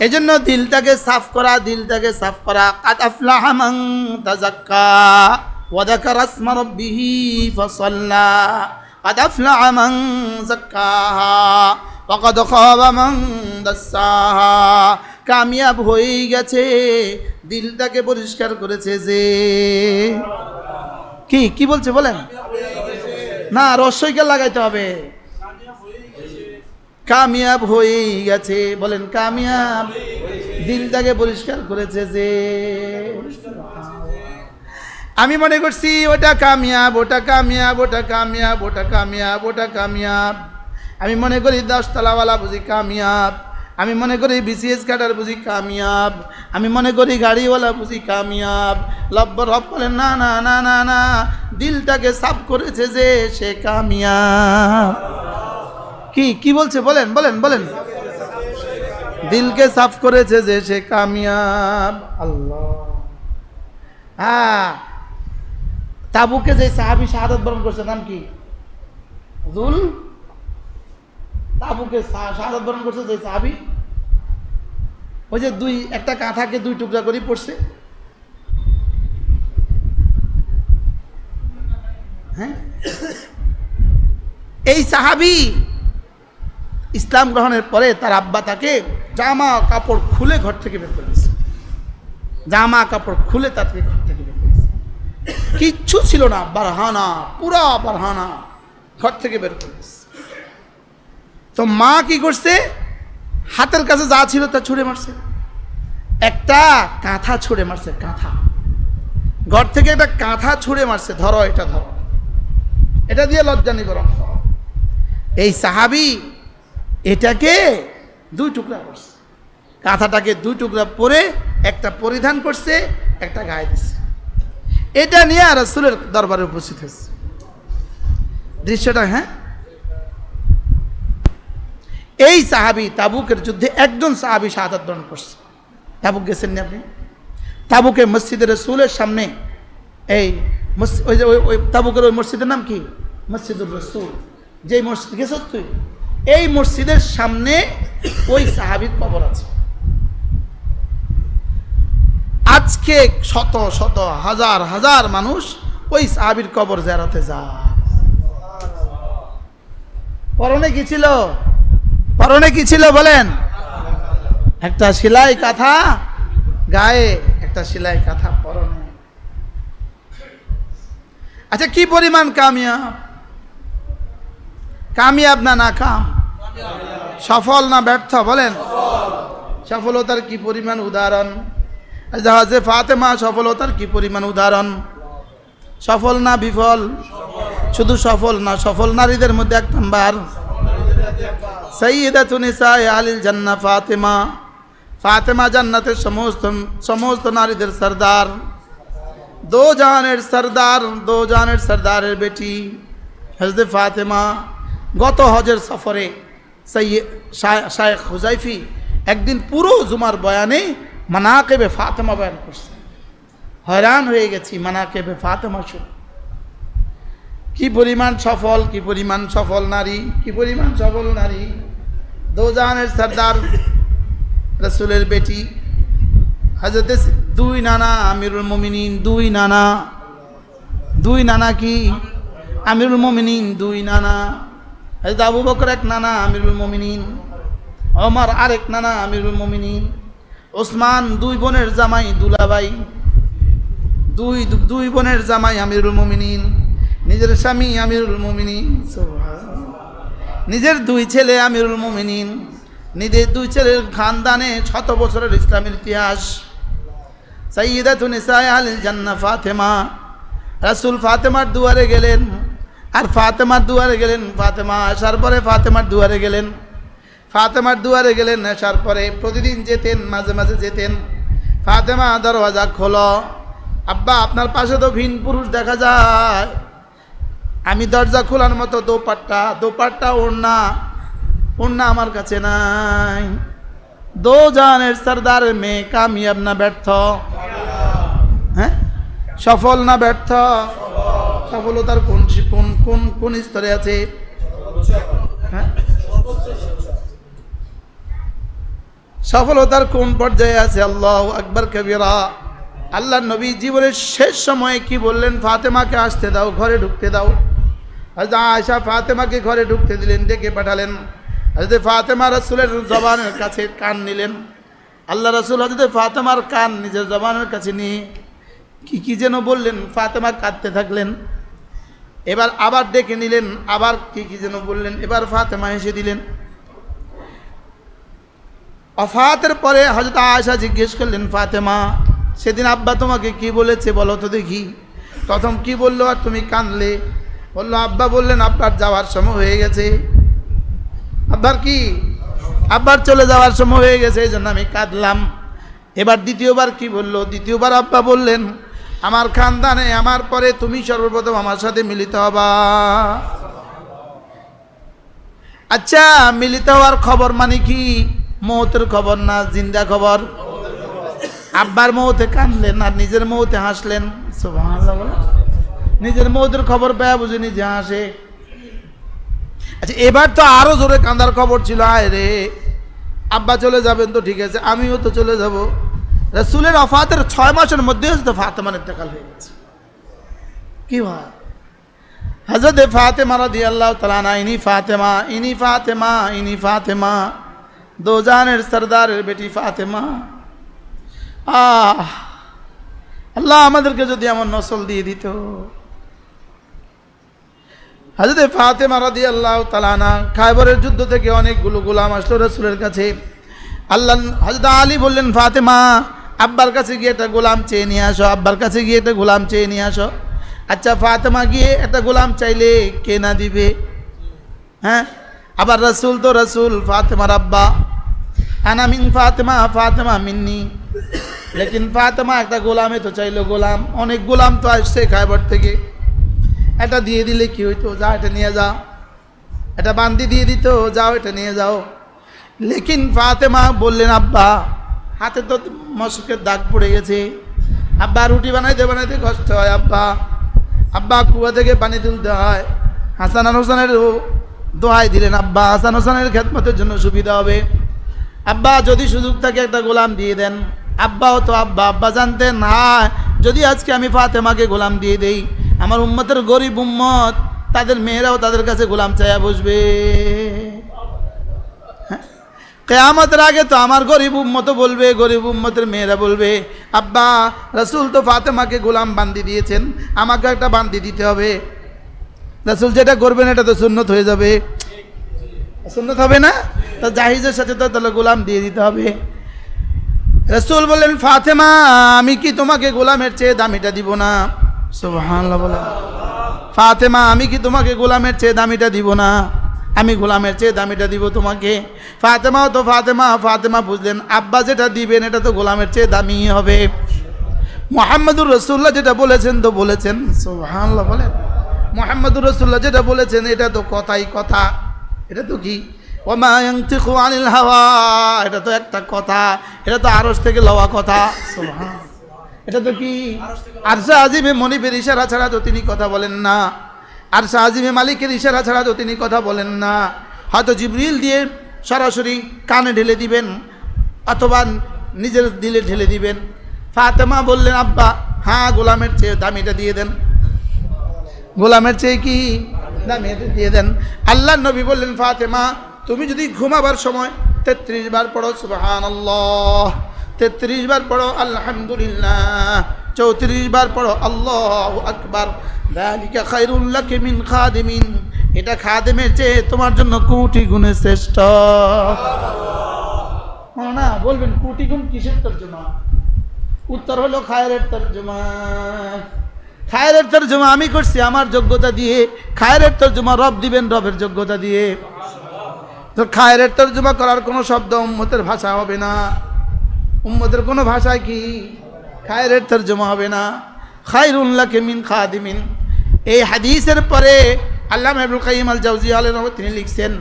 এই জন্য দিলটাকে সাফ করা, দিলটাকে সাফ করা। ফাসাল্লা। কামিয়াব হয়ে গেছে, দিলটাকে পরিষ্কার করেছে যে কি কি বলছে বলেন? না রস্যইকে লাগাইতে হবে। কামিয়াব হয়ে গেছে। বলেন, কামিয়াব। দিলটাকে পরিষ্কার করেছে যে, আমি মনে করছি ওটা কামিয়াব ওটা কামিয়াব ওটা কামিয়াব ওটা কামিয়াব ওটা কামিয়াব। আমি মনে করি দশতলাওয়ালা বুঝি কামিয়াব। আমি মনে করি বিসিএস কাটার বুঝি কামিয়াব। আমি মনে করি গাড়িওয়ালা বুঝি কামিয়াব। লব্বর রব বলেন না না না না না। দিলটাকে সাফ করেছে যে সে কামিয়াব। কি কি বলছে? বলেন বলেন বলেন। দিলকে সাফ করেছে যে সে কামিয়াব। আল্লাহ। হ্যাঁ। তাবুকে যে সাহাবি শাহাদত বরণ করছে, নাম কি? জুল। তাবুকে শাহাদত বরণ করছে যে সাহাবি। ওই যে দুই, একটা কাঁথাকে দুই টুকরা করে পড়ছে। হ্যাঁ? এই সাহাবি ইসলাম গ্রহণের পরে তার আব্বা তাকে জামা কাপড় খুলে ঘর থেকে বের করে দিয়েছে। জামা কাপড় খুলে তাকে ঘর থেকে বের করে কিচ্ছু ছিল না, বারহানা, পুরা বারহানা ঘর থেকে বের করে দিয়েছে। তো মা কি করছে? হাতের কাছে যা ছিল তা ছুঁড়ে মারছে। একটা কাঁথা ছুঁড়ে মারছে, কাঁথা। ঘর থেকে একটা কাঁথা ছুঁড়ে মারছে, ধরো এটা ধরো। এটা দিয়ে লজ্জা নিবরণ। এই সাহাবি এটাকে দুই টুকরা করছে। কাঁথাটাকে দুই টুকরা পরে একটা পরিধান করছে, একটা গায়ে দিছে। এটা নিয়ে আর রসুলের দরবারে উপস্থিত হয়েছে। দৃশ্যটা হ্যাঁ? এই সাহাবি তাবুকের যুদ্ধে একজন সাহাবি শাহাদাত বরণ করছে। তাবুক গেছেন আপনি? তাবুকে মসজিদের রসুলের সামনে এই ওই যে ওই তাবুকের ওই মসজিদের নাম কি? মসজিদুর রসুল। যেই মসজিদ গেছ তুই? এই মসজিদের সামনে ওই সাহাবির কবর আছে। আজকে শত শত, হাজার হাজার মানুষ ওই সাহাবির কবর জেরাতে যায়। পরনে কি ছিল? পরনে কি ছিল বলেন? একটা সেলাই কাঁথা, গায়ে একটা সেলাই কাঁথা, পরনে। আচ্ছা কি পরিমাণ কামিয়াব? কামিয়াব না না কাম? সফল না ব্যর্থ? বলেন। সফলতার কি পরিমাণ উদাহরণ? জাহাজে ফাতেমা, সফলতার কি পরিমাণ উদাহরণ? সফল না বিফল? শুধু সফল না, সফল নারীদের মধ্যে এক নাম্বার। সৈয়দা তুনিসায় আলিল জান্না ফাতেমা। ফাতেমা জান্নাতের সমস্ত সমস্ত নারীদের সর্দার। দো জাহানের সর্দার, দো জাহানের সর্দারের বেটি। হজরত ফাতেমা গত হজের সফরে শায়েখ হুজাইফি একদিন পুরো জুমার বয়ানে মানাকেবে ফাতেমা বয়ান করছে। হয়রান হয়ে গেছি মানাকেবে ফাতেমা শুনে। কি পরিমাণ সফল, কি পরিমাণ সফল নারী, কি পরিমাণ সফল নারী। দোজাহানের সর্দার রসুলের বেটি হাজরতে দুই নানা আমিরুল মমিনিন, দুই নানা। দুই নানা কি? আমিরুল মমিনিন, দুই নানা। আবু বকর এক নানা আমিরুল মমিনিন অমর আরেক নানা আমিরুল মমিনিন, ওসমান দুই বোনের জামাই দুলাভাই, দুই দুই বোনের জামাই আমিরুল মমিনিন, নিজের স্বামী আমিরুল মমিনিন, নিজের দুই ছেলে আমিরুল মমিনিন, নিজের দুই ছেলের খানদানে শত বছরের ইসলামের ইতিহাস। সৈয়দা তুনিসায় আলিল জান্না ফাতেমা, রাসুল ফাতেমার দুয়ারে গেলেন। আর ফাতেমার দুয়ারে গেলেন, ফাতেমা আসার পরে ফাতেমার দুয়ারে গেলেন। ফাতেমার দুয়ারে গেলেন, আসার পরে প্রতিদিন যেতেন, মাঝে মাঝে যেতেন। ফাতেমা দরওয়াজা খোলো, আব্বা, আপনার পাশে তো ভিন পুরুষ দেখা যায়। আমি দরজা খোলার মতো দোপাট্টা দোপাট্টা ওড়না ওড়না আমার কাছে নাই। দো জানের সর্দারের মেয়ে কামিয়াব না ব্যর্থ? হ্যাঁ? সফল না ব্যর্থ? সফলতার কোন কোন কোন কোন স্তরে আছে? হ্যাঁ? সফলতার কোন পর্যায়ে আছে? আল্লাহ আকবর কবিরা। আল্লাহ নবী জীবনের শেষ সময়ে কি বললেন? ফাতেমাকে আসতে দাও, ঘরে ঢুকতে দাও। হয়তো আয়সা ফাতেমাকে ঘরে ঢুকতে দিলেন, ডেকে পাঠালেন। ফাতেমা রসুলের জবানের কাছে কান নিলেন। আল্লাহ রসুল হজরত ফাতেমার কান নিজের জবানের কাছে নিয়ে কি কি যেন বললেন? ফাতেমা কাঁদতে থাকলেন। এবার আবার ডেকে নিলেন, আবার কি কি যেন বললেন, এবার ফাতেমা এসে দিলেন। অফাতের পরে হজরত আয়সা জিজ্ঞেস করলেন, ফাতেমা, সেদিন আব্বা তোমাকে কি বলেছে বলো তো দেখি। প্রথম কি বলল, আর তুমি কাঁদলে। বলল, আব্বা বললেন, আব্বার যাওয়ার সময় হয়ে গেছে। আব্বার কি? আব্বার চলে যাওয়ার সময় হয়ে গেছে, এই জন্য আমি কাঁদলাম। এবার দ্বিতীয়বার কি বলল? দ্বিতীয়বার আব্বা বললেন আমার খানদানে, আমার পরে তুমি সর্বপ্রথম আমার সাথে মিলিত হবা। আচ্ছা মিলিত হওয়ার খবর মানে কি? মৌতের খবর না জিন্দা খবর? আব্বার মৌতে কানলেন আর নিজের মৌতে হাসলেন। নিজের মৌতের খবর পেয়ে বুঝে নিজে হাসে। আচ্ছা এবার তো আরও জোরে কান্দার খবর ছিল, আয় রে। আব্বা চলে যাবেন তো ঠিক আছে, আমিও তো চলে যাব। রসুলের অফাতের ছয় মাসের মধ্যে তো ফাতেমার ইন্তেকাল হয়ে গেছে। কি ভাই হজরত ফাতেমা রাদি আল্লাহ তালানা ইনি ফাতেমা ইনি ফাতেমা ইনি ফাতেমা, দো জানের সর্দারের বেটি ফাতেমা। আহ! আল্লাহ আমাদেরকে যদি এমন নসল দিয়ে দিত। হাজরত ফাতেমা রাদি আল্লাহ তালানা খাইবরের যুদ্ধ থেকে অনেকগুলো গোলাম আসলো রসুলের কাছে। আল্লাহ হজরত আলী বললেন, ফাতেমা আব্বার কাছে গিয়ে একটা গোলাম চেয়ে নিয়ে আসো, আব্বার কাছে গিয়ে একটা গোলাম চেয়ে নিয়ে আসো। আচ্ছা ফাতেমা গিয়ে একটা গোলাম চাইলে কে না দিবে? হ্যাঁ? আবার রসুল তো রসুল, ফাতেমার আব্বা। আনা মিন ফাতেমা ফাতেমা মিন্নি। লেকিন ফাতেমা একটা গোলামে তো চাইলো গোলাম। অনেক গোলাম তো আসছে খাইবার থেকে। এটা দিয়ে দিলে কি হইতো? যা এটা নিয়ে যাও। এটা বান্দি দিয়ে দিত, যাও, এটা নিয়ে যাও। লেকিন ফাতেমা বললেন, আব্বা হাতে তো মশকের দাগ পড়ে গেছে। আব্বা রুটি বানাইতে বানাইতে কষ্ট হয়, আব্বা। আব্বা কুয়া থেকে পানি তুলতে হয়। হাসান হোসেনের দোহাই দিলেন, আব্বা। হাসান হোসেনের খেদমতের জন্য সুবিধা হবে। আব্বা, যদি সুযোগ থাকে একটা গোলাম দিয়ে দেন। আব্বাও তো আব্বা আব্বা জানতেন হ্যাঁ যদি আজকে আমি ফাতেমাকে গোলাম দিয়ে দেই, আমার উম্মতের গরিব উম্মত, তাদের মেয়েরাও তাদের কাছে গোলাম চাইয়া বসবে? কেয়ামতের আগে তো আমার গরিব উম্মত বলবে, গরিব উম্মতের মেয়েরা বলবে, আব্বা, রসুল তো ফাতেমাকে গোলাম বান্দি দিয়েছেন, আমাকে একটা বান্দি দিতে হবে। রসুল যেটা করবেন, এটা তো সুন্নত হয়ে যাবে। সুন্নত হবে না? তা জাহিজের সাথে তো তাহলে গোলাম দিয়ে দিতে হবে। রসুল বললেন, ফাতেমা, আমি কি তোমাকে গোলামের চেয়ে দামিটা দিব না? বলেন। ফাতেমা, আমি কি তোমাকে গোলামের চেয়ে দামিটা দিব না? আমি গোলামের চেয়ে দামিটা দিব তোমাকে। ফাতেমাও তো ফাতেমা ফাতেমা বুঝলেন, আব্বা যেটা দিবেন, এটা তো গোলামের চেয়ে দামি হবে। মোহাম্মদুর রসুল্লাহ যেটা বলেছেন তো বলেছেন। সুবহানাল্লাহ, বলেন। মোহাম্মদুর রসুল্লাহ যেটা বলেছেন, এটা তো কথাই কথা। এটা তো কি? ওমা ইয়ান্তিকু আনিল হাওয়া, এটা তো একটা কথা। এটা তো আরস থেকে লওয়া কথা। সুবহান এটা তো কি? আরশা আজিমে মনিবের ইশারা ছাড়া তো তিনি কথা বলেন না। আরশা আজিমে মালিকের ইশারা ছাড়া তো তিনি কথা বলেন না। হয়তো জিবরিল দিয়ে সরাসরি কানে ঢেলে দিবেন অথবা নিজের দিলে ঢেলে দিবেন। ফাতেমা বললেন, আব্বা হ্যাঁ গোলামের চেয়ে দামিটা দিয়ে দেন। গোলামের চেয়ে কি দামি? দিয়ে দেন। আল্লাহ নবী বললেন, ফাতেমা, তুমি যদি ঘুমাবার সময় তেত্রিশ বার পড়ো আল্লাহ তেত্রিশ বার পড়ো, আলহামদুলিল্লাহ। চৌত্রিশ বার পড়ো, আল্লাহ আকবার। দালিকা খাইরুল্লাহ মিন খাদিমিন। এটা খাদেমের চেয়ে তোমার জন্য কোটি গুণে শ্রেষ্ঠ। না, বলবেন কোটি গুণ কিসের তর্জমা? উত্তর হলো খায়ের তর্জমা। খায়ের তর্জমা আমি করছি আমার যোগ্যতা দিয়ে। খায়ের তর্জমা রব দিবেন রবের যোগ্যতা দিয়ে। তো খায়ের তর্জমা করার কোনো শব্দ উম্মতের ভাষা হবে না। উম্মতের কোনো ভাষায় কি? খায়রের তর্জমা হবে না। খায়রুল্লাহকে মিন খাদিমিন। এই হাদিসের পরে আল্লাহ মেহবুল কাইম আল জাউজি আলের তিনি লিখছেন